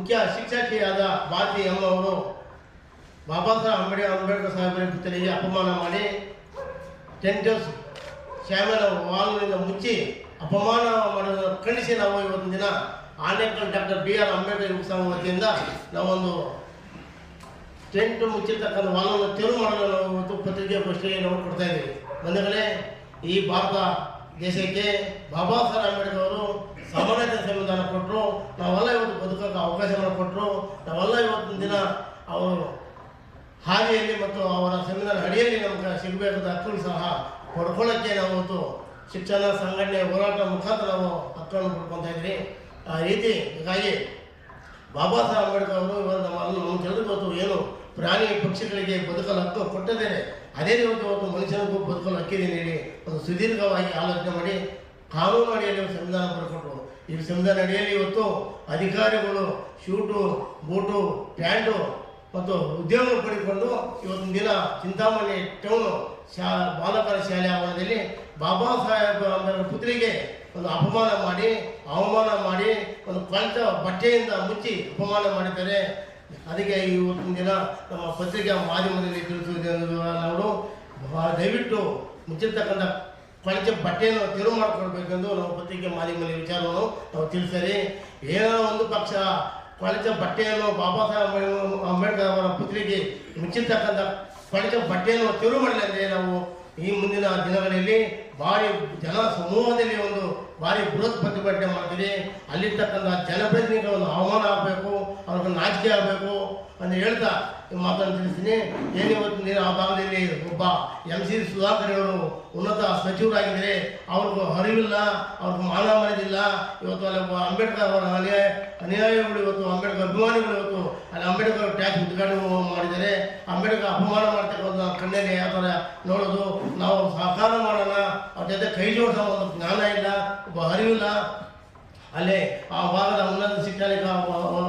ಮುಖ್ಯ ಶಿಕ್ಷಕಿಯಾದ ಭಾರತಿ ಅವರು ಬಾಬಾ ಸಾಹೇಬ್ ಅಂಬೇಡ್ಕರ್ ಅಂಬೇಡ್ಕರ್ ಸಾಹೇಬರ ಪುತ್ಥಳಿಗೆ ಅಪಮಾನ ಮಾಡಿ ಟೆಂಟಸ್ ಶ್ಯಾಮಲ ವಾಲ್ನಿಂದ ಮುಚ್ಚಿ ಅಪಮಾನ ಮಾಡೋದನ್ನು ಖಂಡಿಸಿ ನಾವು ಇವತ್ತಿನ ದಿನ Anekal doctor B R Ambedkar ಯುವ ಸಂಘ ವತಿಯಿಂದ ನಾವೊಂದು ಟೆಂಟ್ ಮುಚ್ಚಿರ್ತಕ್ಕಂಥ ವಾಲನ್ನು ತೆರವು ಮಾಡಲು ನಾವು ಇವತ್ತು ಪತ್ರಿಕೆಗೋಷ್ಠಿಗೆ ನಾವು ಕೊಡ್ತಾ ಇದ್ದೀವಿ. ಬಂಧುಗಳೇ, ಈ ಭಾರತ ದೇಶಕ್ಕೆ ಬಾಬಾ ಸಾಹೇಬ್ ಅಂಬೇಡ್ಕರ್ ಅವರು ಸಮಾನತೆ ಸಂವಿಧಾನ ಕೊಟ್ಟು ಅವಕಾಶವನ್ನು ಕೊಟ್ಟರು. ನಾವೆಲ್ಲ ಇವತ್ತಿನ ದಿನ ಅವರು ಹಾದಿಯಲ್ಲಿ ಮತ್ತು ಅವರ ಸಂವಿಧಾನ ಅಡಿಯಲ್ಲಿ ನಮ್ಗೆ ಸಿಗಬೇಕಾದ ಹಕ್ಕುಗಳು ಸಹ ಪಡ್ಕೊಳ್ಳೋಕ್ಕೆ ನಾವು ಶಿಕ್ಷಣ ಸಂಘಟನೆ ಹೋರಾಟ ಮುಖಾಂತರ ನಾವು ಹಕ್ಕನ್ನು ಪಡ್ಕೊತಾ ಇದ್ದೀವಿ ಆ ರೀತಿ ಹೀಗಾಗಿ ಬಾಬಾ ಸಾಹೇಬ್ ಅಂಬೇಡ್ಕರ್ ಅವರು ಇವರು ನಮ್ಮ ನಮ್ಮ ತಿಳಿದುಕೊತು ಏನು ಪ್ರಾಣಿ ಪಕ್ಷಿಗಳಿಗೆ ಬದುಕಲು ಹಕ್ಕು ಕೊಟ್ಟಿದ್ದೇನೆ ಅದೇ ರೀತಿ ಇವತ್ತು ಮನುಷ್ಯನಿಗೂ ಬದುಕಲು ಹಕ್ಕಿದೆ ನೀಡಿ. ಒಂದು ಸುದೀರ್ಘವಾಗಿ ಆಲೋಚನೆ ಮಾಡಿ ಕಾನೂನು ಅಡಿಯಲ್ಲಿ ಸಂವಿಧಾನ ಈ ಅಡಿಯಲ್ಲಿ ಇವತ್ತು ಅಧಿಕಾರಿಗಳು ಶೂಟು, ಬೂಟು ಪ್ಯಾಂಟು ಮತ್ತು ಉದ್ಯೋಗ ಪಡೆದುಕೊಂಡು ಇವತ್ತಿನ ದಿನ ಚಿಂತಾಮಣಿ ಟೌನು ಶಾ, ಬಾಲಕರ ಶಾಲೆ ಆವರಣದಲ್ಲಿ ಬಾಬಾ ಸಾಹೇಬ್ ಅಂಬೇಡ್ಕರ್ ಪುತ್ರಿಗೆ ಒಂದು ಅಪಮಾನ ಮಾಡಿ, ಅವಮಾನ ಮಾಡಿ, ಒಂದು ಪಂಚ ಬಟ್ಟೆಯಿಂದ ಮುಚ್ಚಿ ಅಪಮಾನ ಮಾಡಿದ್ದಾರೆ. ಅದಕ್ಕೆ ಇವತ್ತಿನ ದಿನ ನಮ್ಮ ಪತ್ರಿಕಾ ಮಾಧ್ಯಮದಲ್ಲಿ ತಿಳಿಸುವುದನ್ನು ನಾವು ದಯವಿಟ್ಟು ಮುಚ್ಚಿರ್ತಕ್ಕಂಥ ಕೊಳಚ ಬಟ್ಟೆಯನ್ನು ತೆರವು ಮಾಡಿಕೊಳ್ಬೇಕೆಂದು ನಾವು ಪತ್ರಿಕೆ ಮಾಧ್ಯಮದಲ್ಲಿ ವಿಚಾರವನ್ನು ನಾವು ತಿಳಿಸ್ತಾರೆ. ಏನೋ ಒಂದು ಪಕ್ಷ ಕೊಳಚ ಬಟ್ಟೆಯನ್ನು ಬಾಬಾ ಸಾಹೇಬ್ ಅಂಬೇಡ್ಕರ್ ಅವರ ಪುತ್ರಿಗೆ ಮುಚ್ಚಿರ್ತಕ್ಕಂಥ ಕೊಳಚ ಬಟ್ಟೆಯನ್ನು ತೆರವು ಮಾಡಲಿ ಅಂದರೆ ನಾವು ಈ ಮುಂದಿನ ದಿನಗಳಲ್ಲಿ ಭಾರಿ ಜನ ಸಮೂಹದಲ್ಲಿ ಒಂದು ಭಾರಿ ಬೃಹತ್ ಪ್ರತಿಭಟನೆ ಮಾಡ್ತೀವಿ ಅಲ್ಲಿರ್ತಕ್ಕಂಥ ಜನಪ್ರತಿನಿಧಿಗಳನ್ನು ಅವಮಾನ ಆಗಬೇಕು, ಅವ್ರಿಗೆ ನಾಚಿಕೆ ಆಗಬೇಕು ಅಂತ ಹೇಳ್ತಾ ನಿಮ್ಮ ಮಾತನ್ನು ತಿಳಿಸ್ತೀನಿ. ಏನಿವತ್ತು ನೀನು ಆ ಭಾಗದಲ್ಲಿ ಒಬ್ಬ ಎಂ ಸಿ ಸುಧಾಕರ್ ಅವರು ಉನ್ನತ ಸಚಿವರಾಗಿದ್ದರೆ ಅವ್ರಿಗೂ ಅರಿವಿಲ್ಲ, ಅವ್ರಿಗೆ ಮಾನ ಮರ್ಯಾದಿಲ್ಲ. ಇವತ್ತು ಅಲ್ಲಿ ಒಬ್ಬ ಅಂಬೇಡ್ಕರ್ ಅವರ ಅನ್ಯಾಯ, ಅನ್ಯಾಯಗಳು ಇವತ್ತು ಅಂಬೇಡ್ಕರ್ ಅಭಿಮಾನಿಗಳು ಇವತ್ತು ಅಲ್ಲಿ ಅಂಬೇಡ್ಕರ್ ಟ್ಯಾಕ್ಸ್ ಉದ್ಘಾಟನೆ ಮಾಡಿದ್ದಾರೆ. ಅಂಬೇಡ್ಕರ್ ಅಪಮಾನ ಮಾಡ್ತಕ್ಕಂಥ ಕಣ್ಣಲ್ಲಿ ಯಾವ ಥರ ನೋಡೋದು. ನಾವು ಸಹಕಾರ ಮಾಡೋಣ, ಅವ್ರ ಜೊತೆ ಕೈ ಜೋಡಿಸೋ ಒಂದು ಜ್ಞಾನ ಇಲ್ಲ. ಅರಿವಿಲ್ಲ. ಅಲ್ಲೇ ಆ ಭಾಗದ ಉನ್ನತ ಶಿಕ್ಷಣಿಕ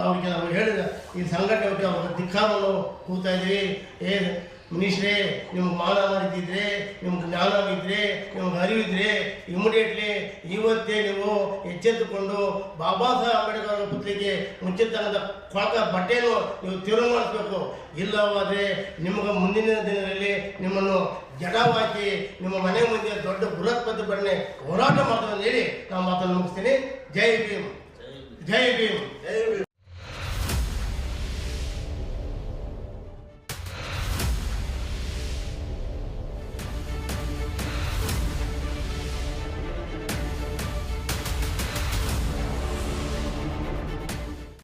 ಅವರಿಗೆ ನಾವು ಹೇಳಿದ ಈ ಸಂಘಟನೆ ಬಗ್ಗೆ ಅವ್ರ ಧಿಕ್ಕಾರವನ್ನು ಕೂಗ್ತಾ ಇದ್ದೀವಿ ಏ ಮಿನಿಸ್ಟ್ರೇ ನಿಮ್ಗೆ ಮಾನ ಮಾಡಿದ್ದಿದ್ರೆ ನಿಮ್ಗೆ ಜ್ಞಾನ ಇದ್ರೆ, ನಿಮ್ಗೆ ಅರಿವಿದ್ರೆ ಇಮಿಡಿಯೇಟ್ಲಿ ಇವತ್ತೇ ನೀವು ಎಚ್ಚೆತ್ತುಕೊಂಡು ಬಾಬಾ ಸಾಹೇಬ್ ಅಂಬೇಡ್ಕರ್ ಅವರ ಪುತ್ರಿಗೆ ಮುಂಚಿತನದ ಕೊಳಕ ಬಟ್ಟೆಯನ್ನು ನೀವು ತೆರವು ಮಾಡಿಸ್ಬೇಕು ಇಲ್ಲವಾದರೆ ನಿಮಗೆ ಮುಂದಿನ ದಿನಗಳಲ್ಲಿ ನಿಮ್ಮನ್ನು ಜಡವಾಕಿ ನಿಮ್ಮ ಮನೆ ಮುಂದೆ ದೊಡ್ಡ ಬೃಹತ್ ಪ್ರತಿಭಟನೆ ಹೋರಾಟ ಮಾಡ್ತಾರೆ ಅಂತ ಹೇಳಿ ನಾವು ಮಾತನ್ನು ಮುಗಿಸ್ತೀನಿ. ಜೈ ಭೀಮ್. ಜೈ ಭೀಮ್.